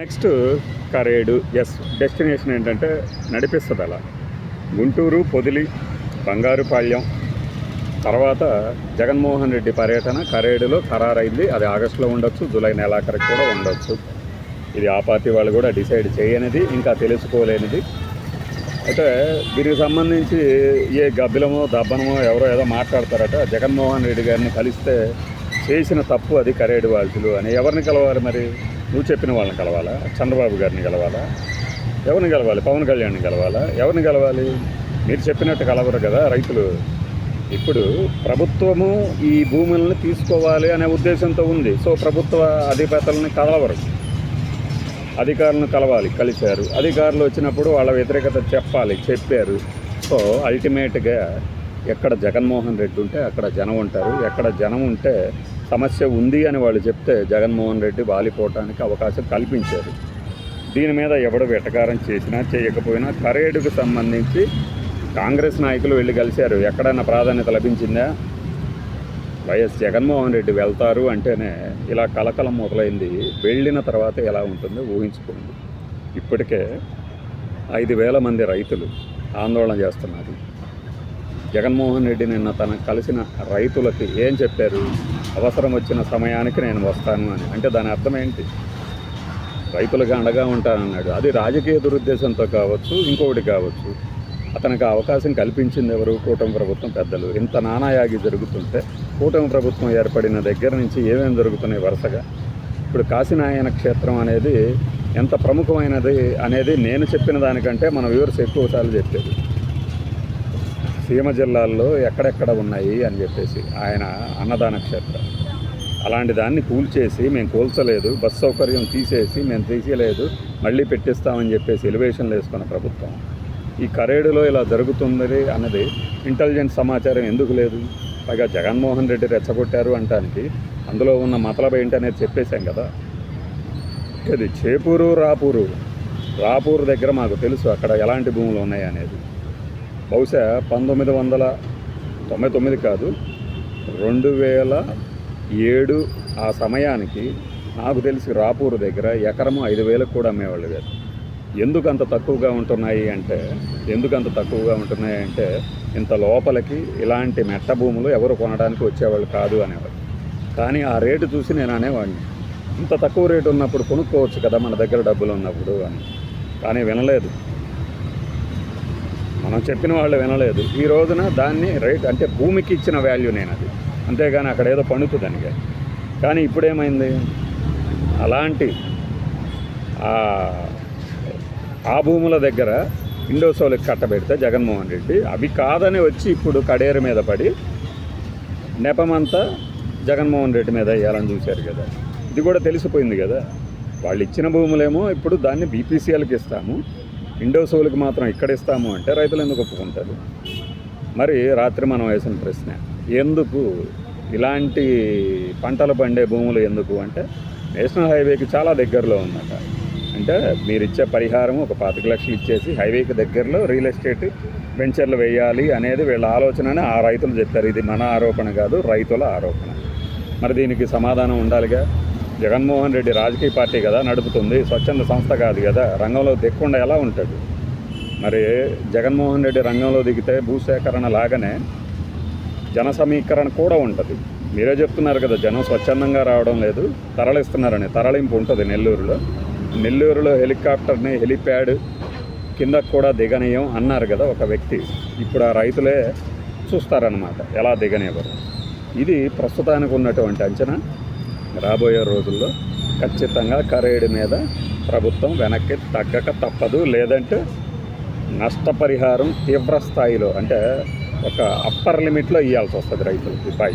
Next Karedu yes destination ఏంటంటే నడిపిస్తుంది అలా. గుంటూరు పొదిలి బంగారుపాళ్యం. తర్వాత జగన్మోహన్ రెడ్డి పర్యటన కరేడులో ఖరారైంది. అది ఆగస్టులో ఉండొచ్చు జూలై నెలాఖరికి కూడా ఉండొచ్చు. ఇది ఆ పార్టీ వాళ్ళు కూడా డిసైడ్ చేయనిది ఇంకా తెలుసుకోలేనిది. అయితే దీనికి సంబంధించి ఏ గబ్బిలమో దబ్బనమో ఎవరో ఏదో మాట్లాడతారట. జగన్మోహన్ రెడ్డి గారిని కలిస్తే చేసిన తప్పు అది కరేడు వాల్చులు అని. ఎవరిని కలవాలి మరి? నువ్వు చెప్పిన వాళ్ళని కలవాలా? చంద్రబాబు గారిని కలవాలా? ఎవరిని కలవాలి? పవన్ కళ్యాణ్ని కలవాలా? ఎవరిని కలవాలి? మీరు చెప్పినట్టు కలవరు కదా రైతులు. ఇప్పుడు ప్రభుత్వము ఈ భూములను తీసుకోవాలి అనే ఉద్దేశంతో ఉంది. సో ప్రభుత్వ అధిపతులని కలవరు. అధికారులను కలవాలి కలిశారు. అధికారులు వచ్చినప్పుడు వాళ్ళ వ్యతిరేకత చెప్పాలి చెప్పారు. సో అల్టిమేట్గా ఎక్కడ జగన్మోహన్ రెడ్డి ఉంటే అక్కడ జనం ఉంటారు. ఎక్కడ జనం ఉంటే సమస్య ఉంది అని వాళ్ళు చెప్తే జగన్మోహన్ రెడ్డి వాలిపోవటానికి అవకాశం కల్పించారు. దీని మీద ఎవడు వెటకారం చేసినా చేయకపోయినా కరేడుకు సంబంధించి కాంగ్రెస్ నాయకులు వెళ్ళి కలిశారు. ఎక్కడైనా ప్రాధాన్యత లభించిందా? వైఎస్ జగన్మోహన్ రెడ్డి వెళ్తారు అంటేనే ఇలా కలకలం మొదలైంది. వెళ్ళిన తర్వాత ఎలా ఉంటుందో ఊహించుకోండి. ఇప్పటికే ఐదు వేల మంది రైతులు ఆందోళన చేస్తున్నారు. జగన్మోహన్ రెడ్డి నిన్న తన కలిసిన రైతులకి ఏం చెప్పారు? అవసరం వచ్చిన సమయానికి నేను వస్తాను అని. అంటే దాని అర్థం ఏంటి? రైతులకు అండగా ఉంటానన్నాడు. అది రాజకీయ దురుద్దేశంతో కావచ్చు ఇంకొకటి కావచ్చు. అతనికి అవకాశం కల్పించింది ఎవరు? కూటమి ప్రభుత్వం పెద్దలు. ఇంత నానాయాగి జరుగుతుంటే కూటమి ప్రభుత్వం ఏర్పడిన దగ్గర నుంచి ఏమేమి జరుగుతున్నాయి వరుసగా? ఇప్పుడు కాశీనాయన క్షేత్రం అనేది ఎంత ప్రముఖమైనది అనేది నేను చెప్పిన దానికంటే మన వ్యూవర్స్ ఎక్కువసార్లు చెప్పేది. సీమ జిల్లాల్లో ఎక్కడెక్కడ ఉన్నాయి అని చెప్పేసి ఆయన అన్నదాన క్షేత్రం. అలాంటి దాన్ని కూల్చేసి మేము కూల్చలేదు. బస్ సౌకర్యం తీసేసి మేము తీసేయలేదు. మళ్ళీ పెట్టిస్తామని చెప్పేసి ఎలివేషన్లు వేసుకున్న ప్రభుత్వం. ఈ కరేడులో ఇలా జరుగుతుంది అన్నది ఇంటెలిజెన్స్ సమాచారం ఎందుకు లేదు? పైగా జగన్మోహన్ రెడ్డి రెచ్చగొట్టారు అంటానికి అందులో ఉన్న మతలబ ఏంటనేది చెప్పేశాం కదా. ఇది చేపూరు రాపూరు? రాపూరు దగ్గర మాకు తెలుసు అక్కడ ఎలాంటి భూములు ఉన్నాయి అనేది బహుశా పంతొమ్మిది వందల తొంభై తొమ్మిది కాదు రెండు వేల ఏడు ఆ సమయానికి నాకు తెలిసి రాపూరు దగ్గర ఎకరము ఐదు వేలకు కూడా అమ్మేవాళ్ళు కాదు. ఎందుకు అంత తక్కువగా ఉంటున్నాయి అంటే ఎందుకు అంత తక్కువగా ఉంటున్నాయి అంటే ఇంత లోపలికి ఇలాంటి మెట్ట భూములు ఎవరు కొనడానికి వచ్చేవాళ్ళు కాదు అనేవాళ్ళు. కానీ ఆ రేటు చూసి నేను అనేవాడిని. ఇంత తక్కువ రేటు ఉన్నప్పుడు కొనుక్కోవచ్చు కదా మన దగ్గర డబ్బులు ఉన్నప్పుడు అని. కానీ వినలేదు. మనం చెప్పిన వాళ్ళు వినలేదు. ఈ రోజున దాన్ని రైట్ అంటే భూమికి ఇచ్చిన వాల్యూ నేను అది అంతేగాని అక్కడ ఏదో పండుతుందని కానీ ఇప్పుడేమైంది? అలాంటి ఆ ఆ భూముల దగ్గర ఇండోసోలకి కట్టబెడితే జగన్మోహన్ రెడ్డి అవి కాదని వచ్చి ఇప్పుడు కడేరు మీద పడి నెపమంతా జగన్మోహన్ రెడ్డి మీద వేయాలని చూశారు కదా. ఇది కూడా తెలిసిపోయింది కదా. వాళ్ళు ఇచ్చిన భూములేమో ఇప్పుడు దాన్ని బీపీసీఎల్కి ఇస్తాము. ఇండోసోల్కి మాత్రం ఇక్కడ ఇస్తాము అంటే రైతులు ఎందుకు ఒప్పుకుంటారు? మరి రాత్రి మనం వేసిన ప్రశ్న ఎందుకు ఇలాంటి పంటలు పండే భూములు ఎందుకు అంటే నేషనల్ హైవేకి చాలా దగ్గరలో ఉందట. అంటే మీరు ఇచ్చే పరిహారం ఒక పాతిక లక్షలు ఇచ్చేసి హైవేకి దగ్గరలో రియల్ ఎస్టేట్ వెంచర్లు వేయాలి అనేది వీళ్ళ ఆలోచనని ఆ రైతులు చెప్పారు. ఇది మన ఆరోపణ కాదు రైతుల ఆరోపణ. మరి దీనికి సమాధానం ఉండాలిగా? జగన్మోహన్ రెడ్డి రాజకీయ పార్టీ కదా నడుపుతుంది స్వచ్ఛంద సంస్థ కాదు కదా రంగంలో దిక్కుండా ఎలా ఉంటాడు మరి జగన్మోహన్ రెడ్డి రంగంలో దిగితే భూసేకరణ లాగానే జన సమీకరణ కూడా ఉంటుంది. మీరే చెప్తున్నారు కదా జనం స్వచ్ఛందంగా రావడం లేదు తరలిస్తున్నారని తరలింపు ఉంటుంది నెల్లూరులో. నెల్లూరులో హెలికాప్టర్ని హెలిప్యాడ్ కింద కూడా దిగనీయం అన్నారు కదా ఒక వ్యక్తి. ఇప్పుడు ఆ రైతులే చూస్తారనమాట ఎలా దిగనివ్వరు. ఇది ప్రస్తుతానికి ఉన్నటువంటి అంచనా. రాబోయే రోజుల్లో ఖచ్చితంగా కరేడు మీద ప్రభుత్వం వెనక్కి తగ్గక తప్పదు. లేదంటే నష్టపరిహారం తీవ్ర స్థాయిలో అంటే ఒక అప్పర్ లిమిట్లో ఇవ్వాల్సి వస్తుంది రైతులకి. బాయ్